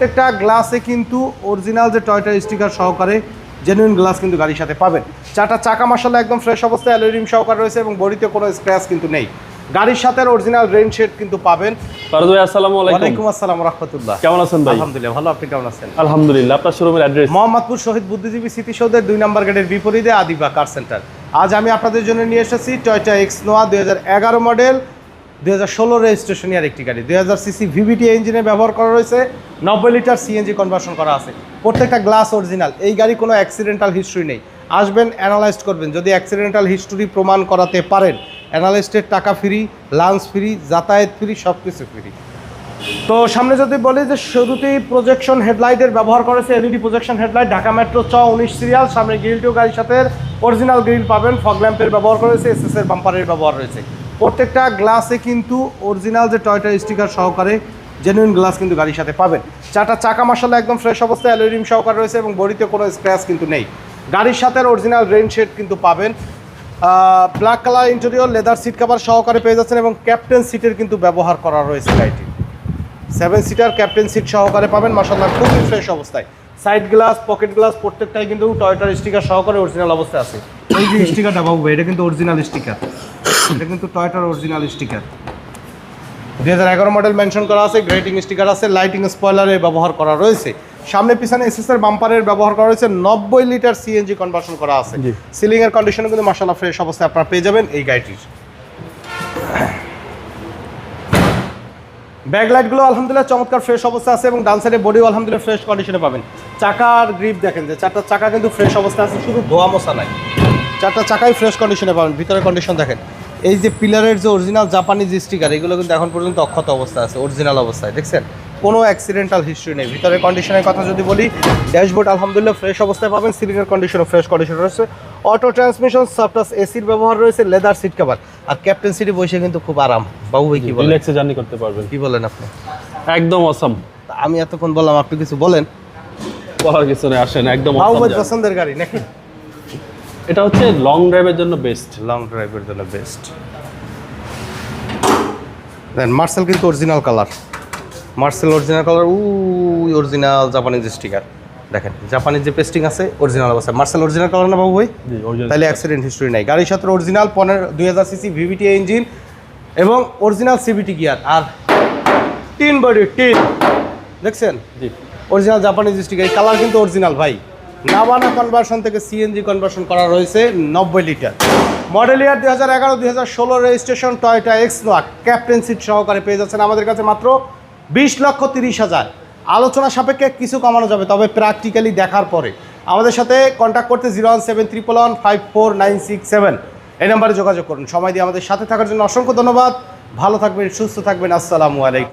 প্রত্যেকটা গ্লাসে কিন্তু অরিজিনাল যে টয়টা স্টিকার সহকারে জেনুইন গ্লাস কিন্তু গাড়ির সাথে পাবেন। চারটা চাকা মশলা একদম ফ্রেশ অবস্থায় অ্যালুমিনিয়াম সহকারে রয়েছে এবং বডিতে কোনো স্ক্র্যাচ কিন্তু নেই। গাড়ির সাথে অরিজিনাল রেন শেড কিন্তু পাবেন। ফারুদ ভাই আসসালামু আলাইকুম। ওয়ালাইকুম আসসালাম রহমতুল্লাহ। কেমন আছেন ভাই? আলহামদুলিল্লাহ ভালো। আপনি কেমন আছেন? আলহামদুলিল্লাহ আপনার শোরুমের অ্যাড্রেস মোহাম্মদপুর শহীদ বুদ্ধিজীবী স্মৃতিসৌধের দুই নম্বর গেটের বিপরীতে আদিবা কার সেন্টার আজ আমি আপনাদের জন্য নিয়ে এসেছি টয়টা এক্স নোয়া দুই হাজার এগারো মডেল দুই হাজার ষোলো রেজিস্ট্রেশনের একটি গাড়ি। দুই হাজার সিসি ভিভিটি ইঞ্জিনে ব্যবহার করা রয়েছে। নব্বই লিটার সিএনজি কনভার্সন করা আছে। প্রত্যেকটা গ্লাস অরিজিনাল এই গাড়ি কোনো অ্যাক্সিডেন্টাল হিস্ট্রি নেই। আসবেন অ্যানালাইজ করবেন। যদি অ্যাক্সিডেন্টাল হিস্ট্রি প্রমাণ করাতে পারেন অ্যানালাইস্টের টাকা ফ্রি লাঞ্চ ফ্রি যাতায়াত ফ্রি সব কিছু ফ্রি তো সামনে যদি বলি যে শুরুতেই প্রজেকশন হেডলাইটের ব্যবহার করেছে LED projection headlight Dhaka metro চ উনিশ সিরিয়াল সামনে গ্রিলটিও গাড়ির সাথে অরিজিনাল গ্রিল পাবেন। ফগ ল্যাম্পের ব্যবহার করেছে এসএস এর বাম্পারের ব্যবহার রয়েছে। প্রত্যেকটা গ্লাসে কিন্তু অরিজিনাল যে টয়টার স্টিকার সহকারে জেনুইন গ্লাস কিন্তু গাড়ির সাথে পাবেন। চারটা চাকা মশলা একদম ফ্রেশ অবস্থায় অ্যালুমিনিয়াম সহকারে রয়েছে এবং বডিতে কোনো স্ক্র্যাচ কিন্তু নেই। গাড়ির সাথে অরিজিনাল রেন শেড কিন্তু পাবেন। Black colour interior leather seat cover সহকারে পেয়ে যাচ্ছেন এবং ক্যাপ্টেন সিটের কিন্তু ব্যবহার করা রয়েছে গাড়িটি। সেভেন সিটার ক্যাপ্টেন সিট সহকারে পাবেন মাসাল্লাহ খুবই ফ্রেশ অবস্থায়। সাইড গ্লাস পকেট গ্লাস প্রত্যেকটাই কিন্তু টয়টার স্টিকার সহকারে অরিজিনাল অবস্থায় আছে। এই যে স্টিকারটা বাবু ভাই, এটা কিন্তু অরিজিনাল স্টিকার। এটা কিন্তু টয়টার অরিজিনাল স্টিকার। দুই হাজার এগারো মডেল মেনশন করা আছে গ্রেটিং স্টিকার আছে লাইটিং স্পয়লারের ব্যবহার করা রয়েছে। সামনে পিছনে এসএসএর বাম্পারের ব্যবহার করা রয়েছে নব্বই লিটার সিএনজি কনভার্সন করা আছে। সিলিং এর কন্ডিশনে কিন্তু মাসাল্লাহ ফ্রেশ অবস্থায় আপনারা পেয়ে যাবেন এই গাড়িটির। ব্যাকলাইটগুলো আলহামদুলিল্লাহ চমৎকার ফ্রেশ অবস্থা আছে এবং ডান সাইডে বডিও আলহামদুলিল্লাহ ফ্রেশ কন্ডিশনে পাবেন। চাকার গ্রিপ দেখেন যে চারটা চাকা কিন্তু ফ্রেশ অবস্থা আছে শুধু ধোয়া মশা নাই। চারটা চাকাই ফ্রেশ কন্ডিশনে পাবেন ভিতরের কন্ডিশন দেখেন। এই যে পিলারের যে অরিজিনাল জাপানিজ স্টিকার এগুলো কিন্তু এখন পর্যন্ত অক্ষত অবস্থা আছে অরিজিনাল অবস্থায় দেখছেন? কোনো অ্যাক্সিডেন্টাল হিস্ট্রি নেই। ভিতরের কন্ডিশনের কথা যদি বলি ড্যাশবোর্ড আলহামদুলিল্লাহ ফ্রেশ অবস্থায় পাবেন সিলিংয়ের কন্ডিশনও ফ্রেশ কন্ডিশন রয়েছে। অটো ট্রান্সমিশন সাবটাস এসির ব্যবহার রয়েছে লেদার সিট কভার আর ক্যাপ্টেন সিটে বসে কিন্তু খুব আরাম। বাবু ভাই কি বলেন? রিল্যাক্সে জার্নি করতে পারবেন। কি বলেন আপনি? একদম অসম তা আমি এতক্ষণ বললাম আপনি কিছু বলেন। বলার কিছু নেই আসেন একদম জার্নি। পছন্দের গাড়ি নাকি? এটা হচ্ছে লং ড্রাইভের জন্য বেস্ট লং ড্রাইভের জন্য বেস্ট দেন মার্সেল কিন্তু অরিজিনাল কালার মার্সেল অরিজিনাল কালার উই অরিজিনাল জাপানিজ স্টিকার দেখেন জাপানিজ যে পেস্টিং আছে অরিজিনাল অবস্থা মার্সেল অরিজিনাল কালার না বাবু ভাই? তাহলে অ্যাক্সিডেন্ট হিস্ট্রি নাই। গাড়ির সাথে অরিজিনাল পনেরো দুই হাজার সিসি ভিভিটি ইঞ্জিন এবং অরিজিনাল সিভিটি গিয়ার আর টিন বডি টিন। দেখছেন? জি। অরিজিনাল জাপানিজ স্টিকার কালার কিন্তু অরিজিনাল ভাই। নাবানা কনভার্সন থেকে সিএনজি কনভার্সন করা রয়েছে নব্বই লিটার মডেল ইয়ার দুই হাজার এগারো, দুই হাজার ষোলো registration Toyota X Noah captain seat সহকারে পেয়ে যাচ্ছেন আমাদের কাছে মাত্র বিশ লক্ষ তিরিশ হাজার। আলোচনা সাপেক্ষে কিছু কমানো যাবে, তবে প্র্যাকটিক্যালি দেখার পরে। আমাদের সাথে কন্ট্যাক্ট করতে zero one seven triple one five four nine six seven. এই নাম্বারে যোগাযোগ করুন। সময় দিয়ে আমাদের সাথে থাকার জন্য অসংখ্য ধন্যবাদ। ভালো থাকবেন, সুস্থ থাকবেন। আসসালামু আলাইকুম।